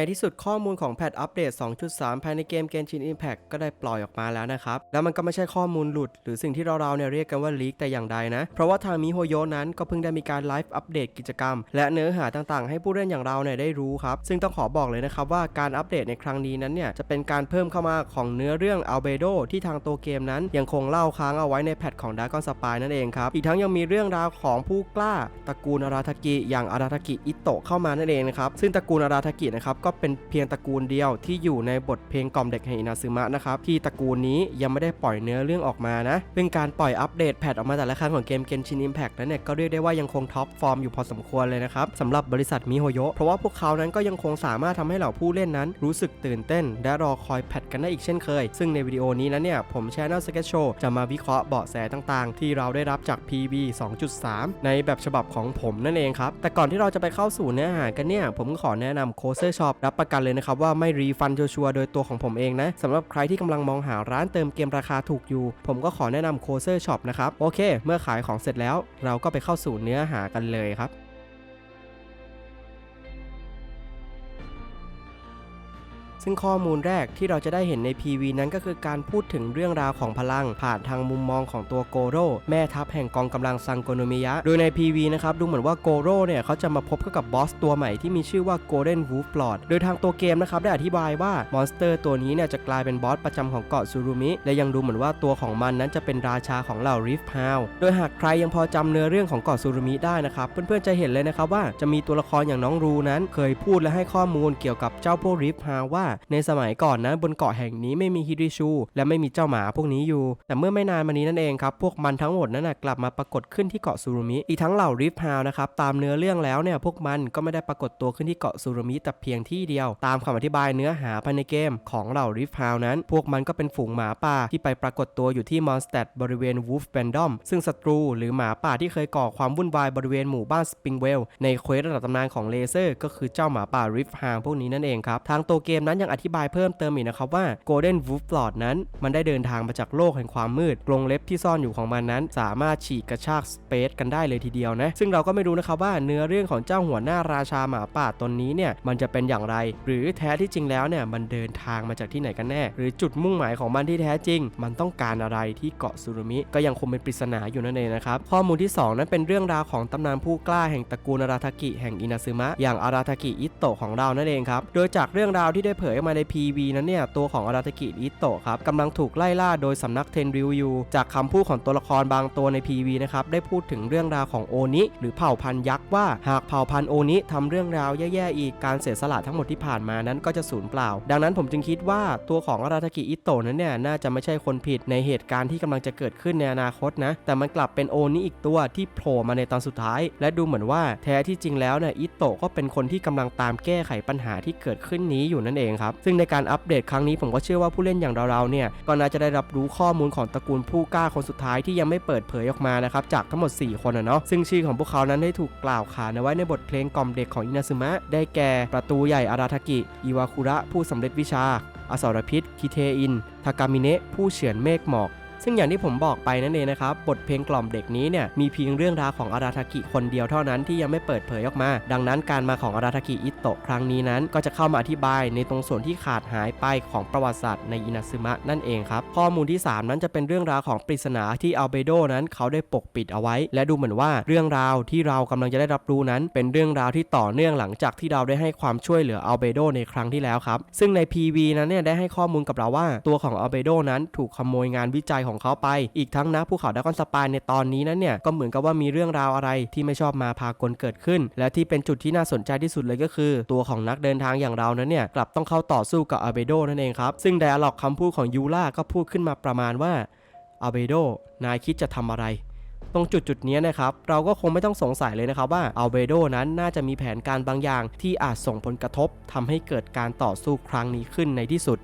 ในที่สุดข้อมูลของแพทอัปเดต 2.3 ภายในเกม Genshin Impact ก็ได้ปล่อยออกมาแล้วนะครับ แล้วมันก็ไม่ใช่ข้อมูลหลุด หรือสิ่งที่เราๆเนี่ยเรียกกันว่าลีกแต่อย่างใดนะ เพราะว่าทางมิโฮโยนั้นก็เพิ่งได้มีการไลฟ์อัปเดตกิจกรรม และเนื้อหาต่างๆ ให้ผู้เล่นอย่างเราเนี่ยได้รู้ครับ ซึ่งต้องขอบอกเลยนะครับว่าการอัปเดตในครั้งนี้นั้นเนี่ยจะเป็นการเพิ่มเข้ามาของเนื้อเรื่องอัลเบโดที่ทางตัวเกมนั้นยังคงเล่าค้างเอาไว้ในแพทของดากอนสปายนั่นเองครับอีกทั้งยังมีเรื่องราวของผู้กล้าตระกูลอาราทากิอย่างอาราทากิอิโตะเข้ามานั่นเองนะครับซึ่งตระกูลอาราทากินะครับก็ก็เป็นเพียงตระกูลเดียวที่อยู่ในบทเพลงกล่อมเด็กแห่งอินาซึมะนะครับที่ตระกูลนี้ยังไม่ได้ปล่อยเนื้อเรื่องออกมานะ เป็นการปล่อยอัปเดตแพทออกมาแต่ละครั้งของเกม Genshin Impact นั้นเนี่ยก็เรียกได้ว่ายังคงท็อปฟอร์มอยู่พอสมควรเลยนะครับสำหรับบริษัทมิโฮโยเพราะว่าพวกเขานั้นก็ยังคงสามารถทำให้เหล่าผู้เล่นนั้น รู้สึกตื่นเต้น และรอคอยแพทกันได้อีกเช่นเคย ซึ่งในวิดีโอนี้นั้นเนี่ยผมแชนลสเก็ตโชว์จะมาวิเคราะห์เบาะแสต่าง ๆ ที่เราได้รับจาก PV 2.3 ในแบบฉบับของผมนั่นเองครับแต่ก่อนที่เราจะไปเข้าสู่เนื้อหากันเนี่ยผมขอแนะนำโคเซอร์ชอปรับประกันเลยนะครับว่าไม่รีฟันชัวร์โดยตัวของผมเองนะสำหรับใครที่กำลังมองหาร้านเติมเกมราคาถูกอยู่ ผมก็ขอแนะนำโคเซอร์ช็อปนะครับ โอเค เมื่อขายของเสร็จแล้ว เราก็ไปเข้าสู่เนื้อหากันเลยครับ ซึ่งข้อมูลแรกที่เราจะได้เห็นใน PV นั้นก็คือการพูดถึงเรื่องราวของพลัง ผ่านทางมุมมองของตัวโกโร่แม่ทัพแห่งกองกำลังซังโกโนมิยะ โดยใน PV นะครับดูเหมือนว่าโกโร่เนี่ยเขาจะมาพบกับบอสตัวใหม่ที่มีชื่อว่า Golden Wolf Lord โดยทางตัวเกมนะครับได้อธิบายว่ามอนสเตอร์ตัวนี้เนี่ยจะกลายเป็นบอสประจำของเกาะซูรุมิ และยังดูเหมือนว่าตัวของมันนั้นจะเป็นราชาของเหล่าริฟฮาวโดยหากใครยังพอจำเนื้อเรื่องของเกาะซูรุมิได้นะครับเพื่อนๆจะเห็นเลยนะครับว่าจะมีตัวละครอย่างน้องรูนั้น เคยพูดและให้ข้อมูลเกี่ยวกับเจ้าพวกริฟฮาวว่าในสมัยก่อนนะบนเกาะแห่งนี้ไม่มีฮิริชู และไม่มีเจ้าหมาพวกนี้อยู่ แต่เมื่อไม่นานมานี้นั่นเองครับ พวกมันทั้งหมดนั้นนะกลับมาปรากฏขึ้นที่เกาะซูรุมิ อีกทั้งเหล่าริฟฮาวนะครับตามเนื้อเรื่องแล้วเนี่ยพวกมันก็ไม่ได้ปรากฏตัวขึ้นที่เกาะซูรุมิแต่เพียงที่เดียว ตามคำอธิบายเนื้อหาภายในเกมของเหล่าริฟฮาวนั้น พวกมันก็เป็นฝูงหมาป่าที่ไปปรากฏตัวอยู่ที่มอนสเตดบริเวณวูฟแบนดอมซึ่งศัตรูหรือหมาป่าที่เคยก่อความวุ่นวายบริเวณหมู่บ้านสปริงเวลในเควสระดับตำนานของเลเซอร์ ก็คือเจ้าหมาป่าริฟฮาวพวกนี้นั่นเองครับทางตัวเกมนั้นยังอธิบายเพิ่มเติมอีกนะครับว่า Golden Wolf Lord นั้น มันได้เดินทางมาจากโลกแห่งความมืดกรงเล็บที่ซ่อนอยู่ของมันนั้น สามารถฉีกกระชากสเปซกันได้เลยทีเดียวนะ ซึ่งเราก็ไม่รู้นะครับว่าเนื้อเรื่องของเจ้าหัวหน้าราชาหมาป่าตนนี้เนี่ยมันจะเป็นอย่างไร หรือแท้ที่จริงแล้วเนี่ยมันเดินทางมาจากที่ไหนกันแน่ หรือจุดมุ่งหมายของมันที่แท้จริง มันต้องการอะไรที่เกาะซูรุมิก็ยังคงเป็นปริศนาอยู่นั่นเองนะครับข้อมูลที่ 2 นั้นเป็นเรื่องราวของตำนานผู้กล้าแห่งตระกูลอาราทากิแห่งอินาซึมะอย่างอาราทากิอิโตะของเรานั่นเองครับโดยจากเรื่องราวที่ได้เผยออกมาใน PV นั้นเนี่ยตัวของอาราทากิอิโตะครับกำลังถูกไล่ล่าโดยสำนักเทนริวยูจากคำพูดของตัวละครบางตัวใน PV นะครับได้พูดถึงเรื่องราวของโอนิหรือเผ่าพันธุ์ยักษ์ว่าหากเผ่าพันธุ์โอนิทำเรื่องราวแย่ๆอีกการเสียสละทั้งหมดที่ผ่านมานั้นก็จะสูญเปล่า ดังนั้นผมจึงคิดว่าตัวของอาราทากิอิโตะนั้นเนี่ยน่าจะไม่ใช่คนผิดในเหตุการณ์ที่กำลังจะเกิดขึ้นในอนาคตนะแต่มันกลับเป็นโอนิอีกตัวที่โผล่มาในตอนสุดท้าย และดูเหมือนว่าแท้ที่จริงแล้วเนี่ยอิโตะก็เป็นคนที่กำลังตามแก้ไขปัญหาที่เกิดขึ้นนี้อยู่นั่นเองครับ ซึ่งในการอัปเดตครั้งนี้ผมก็เชื่อว่าผู้เล่นอย่างเราๆเนี่ยก็น่าจะได้รับรู้ข้อมูลของตระกูลผู้กล้าคนสุดท้ายที่ยังไม่เปิดเผยออกมานะครับจากทั้งหมด 4 คนนะเนาะซึ่งชื่อของพวกเขานั้นได้ถูกกล่าวขานไว้ในบทเพลงกล่อมเด็กของอินาซึมะได้แก่ประตูใหญ่อาราทากิอิวาคุระผู้สำเร็จวิชาอสรพิษคิเทอินทากามิเนะผู้เฉือนเมฆหมอก ซึ่งอย่างที่ผมบอกไปนั่นเองนะครับบทเพลงกล่อมเด็กนี้เนี่ยมีเพียงเรื่องราวของอาราทากิคนเดียวเท่านั้นที่ยังไม่เปิดเผยออกมา ดังนั้นการมาของอาราทากิอิโตะครั้งนี้นั้น ก็จะเข้ามาอธิบายในตรงส่วนที่ขาดหายไปของประวัติศาสตร์ในอินาซึมะนั่นเองครับข้อมูลที่ 3 นั้นจะเป็นเรื่องราวของปริศนาที่อัลเบโดนั้นเขาได้ปกปิดเอาไว้ และดูเหมือนว่าเรื่องราวที่เรากำลังจะได้รับรู้นั้น เป็นเรื่องราวที่ต่อเนื่องหลังจากที่เราได้ให้ความช่วยเหลืออัลเบโดในครั้งที่แล้วครับซึ่งใน PV นั้นเนี่ยได้ให้ข้อมูลกับเราว่า ตัวของอัลเบโดนั้นถูกขโมยงานวิจัยของเขาไป อีกทั้งนะภูเขาดากอนสปายในตอนนี้นั้นเนี่ยก็เหมือนกับว่ามีเรื่องราวอะไรที่ไม่ชอบมาพากลเกิดขึ้น และที่เป็นจุดที่น่าสนใจที่สุดเลยก็คือ ตัวของนักเดินทางอย่างเรานั้นเนี่ยกลับต้องเข้าต่อสู้กับอาเบโดนั่นเองครับ ซึ่งไดอะล็อกคำพูดของยูล่าก็พูดขึ้นมาประมาณว่าอาเบโดนายคิดจะทำอะไรตรงจุดจุดนี้นะครับเราก็คงไม่ต้องสงสัยเลยนะครับว่าอัลเบโดนั้นน่าจะมีแผนการบางอย่างที่อาจส่งผลกระทบทำให้เกิดการต่อสู้ครั้งนี้ขึ้นในที่สุด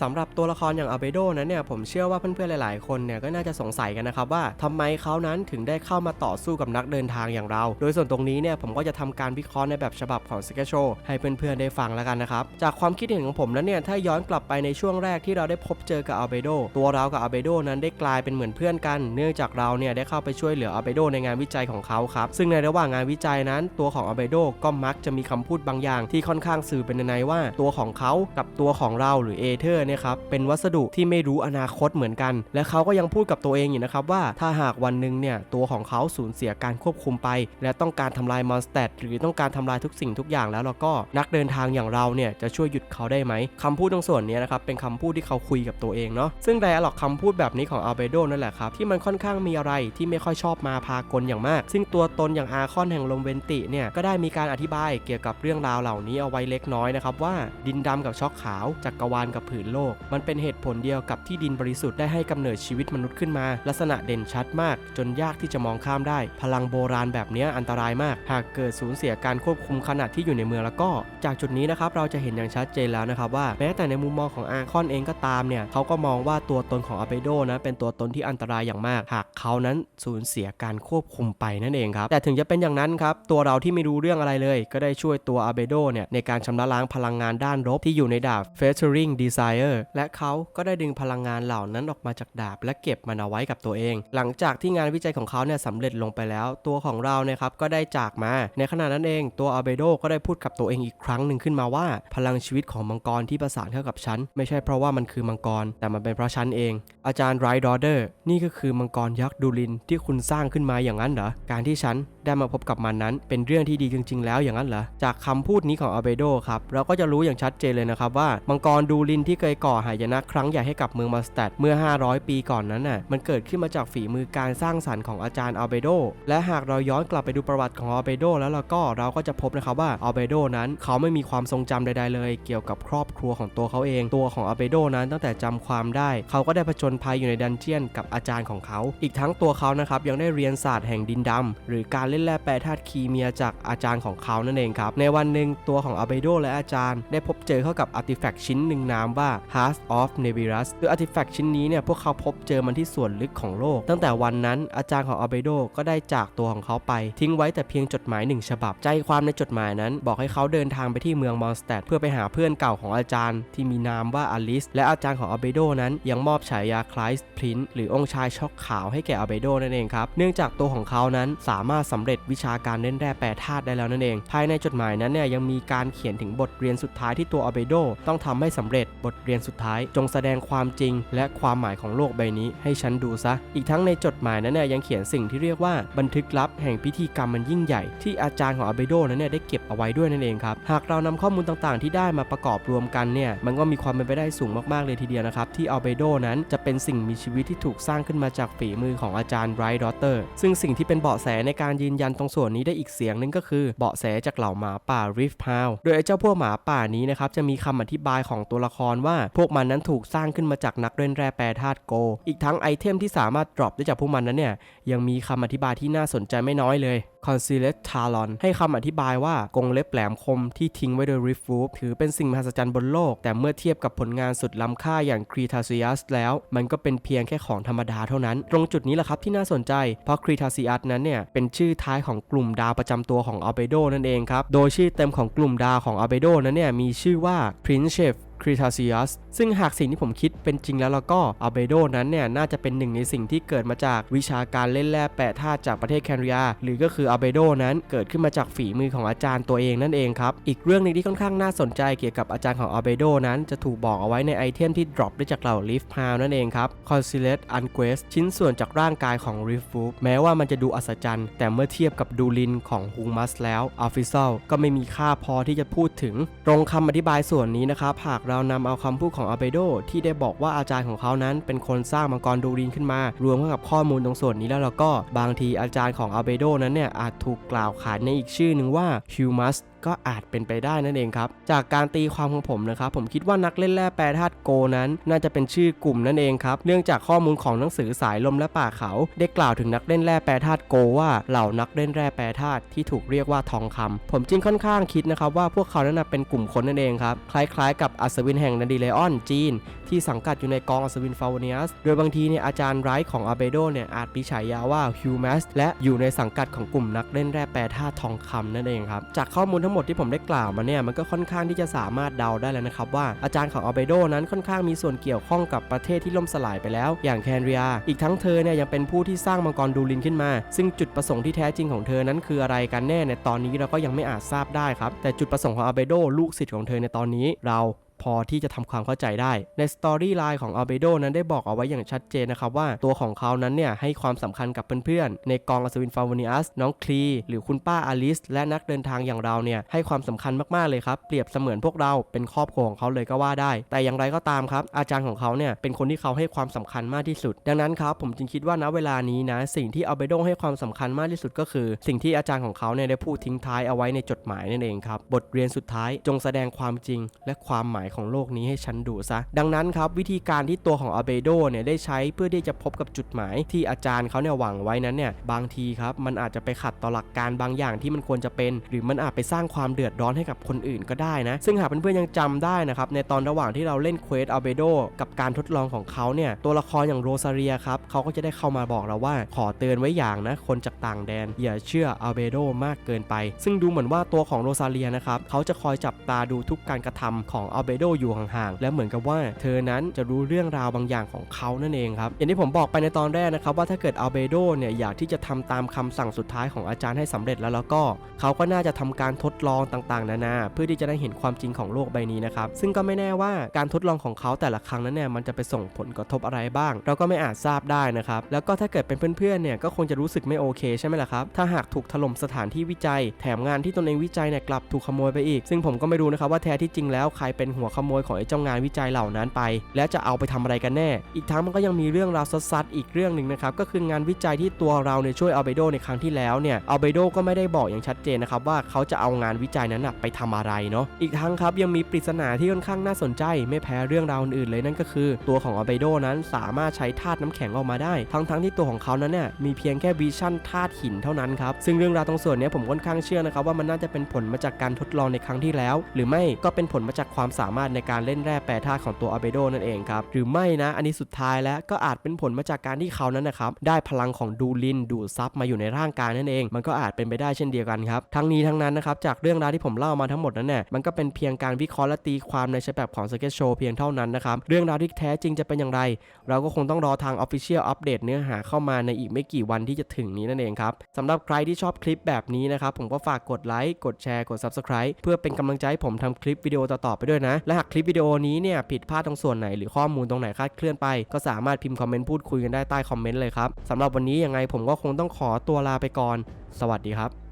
สำหรับตัวละครอย่างอาเบโดนั้นเนี่ยผมเชื่อว่าเพื่อนๆหลาย ๆ คนเนี่ยก็น่าจะสงสัยกันนะครับว่าทำไมเขานั้นถึงได้เข้ามาต่อสู้กับนักเดินทางอย่างเรา โดยส่วนตรงนี้เนี่ยผมก็จะทำการวิเคราะห์ในแบบฉบับของสเกชโชให้เพื่อนๆได้ฟังแล้วกันนะครับ จากความคิดเห็นของผมนั้นเนี่ยถ้าย้อนกลับไปในช่วงแรกที่เราได้พบเจอกับอาเบโดตัวเรากับอาเบโดนั้นได้กลายเป็นเหมือนเพื่อนกัน เนื่องจากเราเนี่ยได้เข้าไปช่วยเหลืออาเบโดในงานวิจัยของเขาครับซึ่งในระหว่างงานวิจัยนั้น ตัวของอาเบโดก็มักจะมีคำพูดบางอย่าง ที่ค่อนข้างสื่อเป็นในว่าตัวของเขากับตัวของเราหรือเอเธอร์เนี่ยครับเป็นวัสดุที่ไม่รู้อนาคตเหมือนกัน และเขาก็ยังพูดกับตัวเองอยู่นะครับว่าถ้าหากวันหนึ่งเนี่ยตัวของเขาสูญเสียการควบคุมไป และต้องการทำลายมอนสเตดหรือต้องการทำลายทุกสิ่งทุกอย่างแล้วเราก็นักเดินทางอย่างเราเนี่ยจะช่วยหยุดเขาได้ไหมคำพูดตรงส่วนนี้นะครับเป็นคำพูดที่เขาคุยกับตัวเองเนาะซึ่งไดอะล็อกคำพูดแบบนี้ของอัลเบโดนั่นแหละครับที่มันค่อนข้างมีอะไรที่ไม่ค่อยชอบมาพากลอย่างมาก ซึ่งตัวตนอย่างอาคอนแห่งลมเวนติเนี่ยก็ได้มีการอธิบายเกี่ยวกับเรื่องราวเหล่านี้เอาไว้เล็กน้อยนะครับว่าดินดำกับช็อกขาวจักรวาลกับผืนโลก มันเป็นเหตุผลเดียวกับที่ดินบริสุทธิ์ได้ให้กำเนิดชีวิตมนุษย์ขึ้นมา ลักษณะเด่นชัดมาก จนยากที่จะมองข้ามได้ พลังโบราณแบบนี้อันตรายมาก หากเกิดสูญเสียการควบคุมขนาดที่อยู่ในเมืองแล้วก็ จากจุดนี้นะครับเราจะเห็นอย่างชัดเจนแล้วนะครับว่าแม้แต่ในมุมมองของอาคอนเองก็ตามเนี่ยเขาก็มองว่าตัวตนของอาเบโดนะเป็นตัวตนที่อันตรายอย่างมาก หากเขานั้นสูญเสียการควบคุมไปนั่นเองครับแต่ถึงจะเป็นอย่างนั้นครับตัวเราที่ไม่รู้เรื่องอะไรเลย ก็ได้ช่วยตัวอาเบโดเนี่ยในการชำระล้างพลังงานด้านลบที่อยู่ในดาบ Featuring Desire และเขาก็ได้ดึงพลังงานเหล่านั้นออกมาจากดาบ และเก็บมันเอาไว้กับตัวเอง หลังจากที่งานวิจัยของเขาเนี่ยสำเร็จลงไปแล้ว ตัวของเราเนี่ยครับก็ได้จากมา ในขณะนั้นเอง ตัวอาเบโดก็ได้พูดกับตัวเองอีกครั้งหนึ่งขึ้นมาว่า พลังชีวิตของมังกรที่ประสานเข้ากับฉัน ไม่ใช่เพราะว่ามันคือมังกร แต่มันเป็นเพราะฉันเอง อาจารย์ไรดอเดอร์นี่ก็คือมังกรยักษ์ดูลินที่คุณสร้างขึ้นมาอย่างนั้นเหรอการที่ฉัน ได้มาพบกับมันนั้น เป็นเรื่องที่ดีจริง ๆ แล้วอย่างนั้นเหรอ จากคำพูดนี้ของอาเบโดครับเราก็จะรู้อย่างชัดเจนเลยนะครับว่ามังกรดูลินที่เคยก่อหายนะครั้งใหญ่ให้กับเมืองมาสตัดเมื่อ 500 ปีก่อนนั้นน่ะมันเกิดขึ้นมาจากฝีมือการสร้างสรรค์ของอาจารย์อาเบโดและหากเราย้อนกลับไปดูประวัติของอาเบโดแล้วเราก็เราก็จะพบนะครับว่าอาเบโดนั้นเขาไม่มีความทรงจำใดๆเลย เกี่ยวกับครอบครัวของตัวเขาเอง ตัวของอาเบโดนั้นตั้งแต่จำความได้ เขาก็ได้ผจญภัยอยู่ในดันเจียนกับอาจารย์ของเขา อีกทั้งตัวเขานะครับยังได้เรียนศาสตร์แห่งดินดำหรือการเล่นแร่แปรธาตุคีเมียจากอาจารย์ของเขานั่นเองครับ ในวันหนึ่งตัวของอาเบโดและอาจารย์ ได้พบเจอเข้ากับอาร์ติแฟกต์ชิ้นหนึ่งนามว่า Heart of Nevirus โดยอาร์ติแฟกต์ชิ้นนี้เนี่ยพวกเขาพบเจอมันที่ส่วนลึกของโลก ตั้งแต่วันนั้นอาจารย์ของอาเบโดก็ได้จากตัวของเขาไป ทิ้งไว้แต่เพียงจดหมายหนึ่งฉบับ ใจความในจดหมายนั้น บอกให้เขาเดินทางไปที่เมืองมอนสเตดเพื่อไปหาเพื่อนเก่าของอาจารย์ ที่มีนามว่าอลิสและอาจารย์ของอาเบโดนั้นยังมอบฉายาคลายส์พรินหรือองค์ชายช็อกขาวให้แก่อาเบโดนั่นเองครับเนื่องจากตัวของเขานั้นสามารถสำเร็จวิชาการเล่นแร่แปรธาตุได้แล้วนั่นเอง ภายในจดหมายนั้นเนี่ยยังมีการเขียนถึงบทเรียนสุดท้ายที่ตัวอเบโดต้องทำให้สำเร็จบทเรียนสุดท้าย จงแสดงความจริง และความหมายของโลกใบนี้ให้ฉันดูซะ อีกทั้งในจดหมายนั้นเนี่ยยังเขียนสิ่งที่เรียกว่าบันทึกลับแห่งพิธีกรรมมันยิ่งใหญ่ที่อาจารย์ของอาเบโดนั้นเนี่ยได้เก็บเอาไว้ด้วยนั่นเองครับหากเรานำข้อมูลต่างๆ ที่ได้มาประกอบรวมกันเนี่ยมันก็มีความเป็นไปได้สูงมากๆเลยทีเดียวนะครับที่อาเบโดนั้นจะเป็นสิ่งมีชีวิตที่ถูกสร้างขึ้นมาจากฝีมือของอาจารย์ไรดอเตอร์ซึ่งสิ่งที่เป็นเบาะแสในการยืืนยันตรงส่วนนี้ได้อีกเสียงหนึงก็คือเบาะแสจากเหล่าหมาป่าริฟพาวโดยไอ้เจ้าพวกหมาป่านี้นะครับจะมีคำอธิบายของตัวละครว่า พวกมันนั้นถูกสร้างขึ้นมาจากนักเล่นแร่แปรธาตุโก อีกทั้งไอเทมที่สามารถดรอปได้จากพวกมันนั้นเนี่ยยังมีคำอธิบายที่น่าสนใจไม่น้อยเลย c o n c e a l e d Talon ให้คำอธิบายว่ากรงเล็บแหลมคมที่ทิ้งไว้โดย Rift Wolf ถือเป็นสิ่งมหัศจรรย์บนโลก แต่เมื่อเทียบกับผลงานสุดล้ำค่าอย่าง Cretaceous แล้ว มันก็เป็นเพียงแค่ของธรรมดาเท่านั้น ตรงจุดนี้แหละครับที่น่าสนใจ เพราะ Cretaceous นั้นเนี่ยเป็นชื่อท้ายของกลุ่มดาวประจำตัวของ Albedo นั่นเองครับ โดยชื่อเต็มของกลุ่มดาวของ Albedo นั้นเนี่ยมีชื่อว่า Prince Cretaceous ซึ่งหากสิ่งที่ผมคิดเป็นจริงแล้วแล้วก็อัลเบโดนั้นเนี่ยน่าจะเป็นหนึ่งในสิ่งที่เกิดมาจากวิชาการเล่นแร่แปะธาตุจากประเทศแคนาดาหรือก็คืออัลเบโดนั้นเกิดขึ้นมาจากฝีมือของอาจารย์ตัวเองนั่นเองครับ อีกเรื่องหนึงที่ค่อนข้างน่าสนใจเกี่ยวกับอาจารย์ของอัลเบโดนั้นจะถูกบอกเอาไว้ในไอเทมที่ดรอปได้จากเหล่าลิฟพาวนั่นเองครับ c o n c e a l e d Unquest ชิ้นส่วนจากร่างกายของ r i f w o o แม้ว่ามันจะดูอัศจรรย์ แต่เมื่อเทียบกับดูลินของฮูมัสแล้วอัลฟิซ l ก็ไม่มีค่าพอที่จะพูดถึง ตรงคำอธิบายส่วนนี้นะครับหากเรานำเอาคำพูดของอาเบโดที่ได้บอกว่าอาจารย์ของเขานั้น เป็นคนสร้างมังกรดูรินขึ้นมา รวมเข้ากับข้อมูลตรงส่วนนี้แล้วเราก็บางทีอาจารย์ของอาเบโดนั้นเนี่ยอาจถูกกล่าวขานในอีกชื่อหนึ่งว่าฮิวมัส ก็อาจเป็นไปได้นั่นเองครับ จากการตีความของผมนะครับ ผมคิดว่านักเล่นแร่แปรธาตุโกนั้น น่าจะเป็นชื่อกลุ่มนั่นเองครับ เนื่องจากข้อมูลของหนังสือสายลมและป่าเขาได้กล่าวถึงนักเล่นแร่แปรธาตุโกว่าเหล่านักเล่นแร่แปรธาตุที่ถูกเรียกว่าทองคำผมจึงค่อนข้างคิดนะครับว่าพวกเขานั้นนะเป็นกลุ่มคนนั่นเองครับ คล้ายๆ กับอัศวินแห่งนาดีเลออนจีน ที่สังกัดอยู่ในกองอัศวินฟาวเนียส โดยบางทีเนี่ยอาจารย์ไรท์ของอาเบโดเนี่ยอาจมีฉายาว่าฮิวแมสและอยู่ในสังกัดของกลุ่มนักเล่นแร่แปรธาตุทองคำนั่นเองครับ จากข้อมูลทั้งหมดที่ผมได้กล่าวมาเนี่ยมันก็ค่อนข้างที่จะสามารถเดาได้แล้วนะครับว่าอาจารย์ของอาเบโดนั้นค่อนข้างมีส่วนเกี่ยวข้องกับประเทศที่ล่มสลายไปแล้วอย่างแคนเรีย อีกทั้งเธอเนี่ยยังเป็นผู้ที่สร้างมังกรดูลินขึ้นมา ซึ่งจุดประสงค์ที่แท้จริงของเธอนั้นคืออะไรกันแน่ในตอนนี้เราก็ยังไม่อาจทราบได้ครับแต่จุดประสงค์ของอาเบโดลูกศิษย์ของเธอในตอนนี้เรา พอที่จะทำความเข้าใจได้ ในสตอรี่ไลน์ของอัลเบโดนั้นได้บอกเอาไว้อย่างชัดเจนนะครับว่าตัวของเขานั้นเนี่ยให้ความสำคัญกับเพื่อนๆ ในกองอัศวินฟาวเนียสน้องคลี หรือคุณป้าอลิส และนักเดินทางอย่างเราเนี่ยให้ความสำคัญมากๆเลยครับ เปรียบเสมือนพวกเราเป็นครอบครัวของเขาเลยก็ว่าได้ แต่อย่างไรก็ตามครับ อาจารย์ของเขาเนี่ยเป็นคนที่เขาให้ความสำคัญมากที่สุด ดังนั้นครับผมจึงคิดว่าณเวลานี้นะสิ่งที่อัลเบโดให้ความสำคัญมากที่สุดก็คือ สิ่งที่อาจารย์ของเขาเนี่ยได้พูดทิ้งท้ายเอาไว้ในจดหมายนั่นเองครับบทเรียนสุดท้ายจงแสดงความจริงและความหมายของโลกนี้ให้ฉันดูซะ ดังนั้นครับวิธีการที่ตัวของอาเบโดเนี่ยได้ใช้เพื่อที่จะพบกับจุดหมายที่อาจารย์เขาเนี่ยหวังไว้นั้นเนี่ยบางทีครับมันอาจจะไปขัดต่อหลักการบางอย่างที่มันควรจะเป็น หรือมันอาจไปสร้างความเดือดร้อนให้กับคนอื่นก็ได้นะ ซึ่งหากเพื่อนๆยังจำได้นะครับในตอนระหว่างที่เราเล่นเควสอาเบโดกับการทดลองของเขาเนี่ยตัวละครอย่างโรซาเรียครับเขาก็จะได้เข้ามาบอกเราว่าขอเตือนไว้อย่างนะคนจากต่างแดน อย่าเชื่ออาเบโดมากเกินไป ซึ่งดูเหมือนว่าตัวของโรซาเรียนะครับเขาจะคอยจับตาดูทุกการกระทำของอาเบโดอยู่ห่างๆ และเหมือนกับว่าเธอนั้นจะรู้เรื่องราวบางอย่างของเขานั่นเองครับ อย่างที่ผมบอกไปในตอนแรกนะครับว่าถ้าเกิดอัลเบโดเนี่ยอยากที่จะทำตามคำสั่งสุดท้ายของอาจารย์ให้สำเร็จแล้วแล้วก็เขาก็น่าจะทำการทดลองต่างๆ นานา เพื่อที่จะได้เห็นความจริงของโลกใบนี้นะครับ ซึ่งก็ไม่แน่ว่าการทดลองของเขาแต่ละครั้งนั้นเนี่ยมันจะไปส่งผลกระทบอะไรบ้าง เราก็ไม่อาจทราบได้นะครับ แล้วก็ถ้าเกิดเป็นเพื่อนๆ เนี่ยก็คงจะรู้สึกไม่โอเคใช่ไหมล่ะครับ ถ้าหากถูกถล่มสถานที่วิจัย แถมงานที่ตนเองวิจัยเนี่ยกลับถูกขโมยไปอีก ซึ่งผมก็ไม่รู้นะครับว่าแท้ที่จริงแล้วใครเป็นหัวขโมยของไอ้เจ้างานวิจัยเหล่านั้นไป และจะเอาไปทำอะไรกันแน่ อีกทั้งมันก็ยังมีเรื่องราวซัดๆอีกเรื่องหนึ่งนะครับก็คืองานวิจัยที่ตัวเราเนี่ยช่วยอัลเบโดในครั้งที่แล้วเนี่ยอัลเบโดก็ไม่ได้บอกอย่างชัดเจนนะครับว่าเขาจะเอางานวิจัยนั้นนะไปทำอะไรเนาะอีกทั้งครับยังมีปริศนาที่ค่อนข้างน่าสนใจ ไม่แพ้เรื่องราวอื่นเลยนั่นก็คือ ตัวของอัลเบโดนั้นสามารถใช้ธาตุน้ำแข็งออกมาได้ ทั้งๆที่ตัวของเขานั้นเนี่ยมีเพียงแค่วิชั่นธาตุหินเท่านั้นครับซึ่งเรื่องราวตรงส่วนนี้ผมค่อนข้างเชื่อนะครับว่ามันน่าจะเป็นผลมาจากการทดลองในครั้งที่แล้ว หรือไม่ก็เป็นผลมาจากความสามารถในการเล่นแร่แปรธาตุของตัวอัลเบโดนั่นเองครับหรือไม่นะอันนี้สุดท้ายแล้วก็อาจเป็นผลมาจากการที่เขานั้นนะครับได้พลังของดูลินดูดซับมาอยู่ในร่างกายนั่นเอง มันก็อาจเป็นไปได้เช่นเดียวกันครับทั้งนี้ทั้งนั้นนะครับจากเรื่องราวที่ผมเล่ามาทั้งหมดนั้นเนี่ยมันก็เป็นเพียงการวิเคราะห์และตีความในฉบับของสเก็ตโชว์เพียงเท่านั้นนะครับเรื่องราวที่แท้จริงจะเป็นอย่างไร เราก็คงต้องรอทาง Official อัปเดตเนื้อหาเข้ามาในอีกไม่กี่วันที่จะถึงนี้นั่นเองครับสำหรับใครที่ชอบคลิปแบบนี้นะครับผมก็ฝากกดไลค์กดแชร์กด Subscribe เพื่อเป็นกำลังใจให้ผมทำคลิปวิดีโอต่อๆไปด้วยนะและหากคลิปวิดีโอนี้เนี่ยผิดพลาดตรงส่วนไหนหรือข้อมูลตรงไหนคลาดเคลื่อนไป ก็สามารถพิมพ์คอมเมนต์พูดคุยกันได้ใต้คอมเมนต์เลยครับสำหรับวันนี้ยังไงผมก็คงต้องขอตัวลาไปก่อน สวัสดีครับ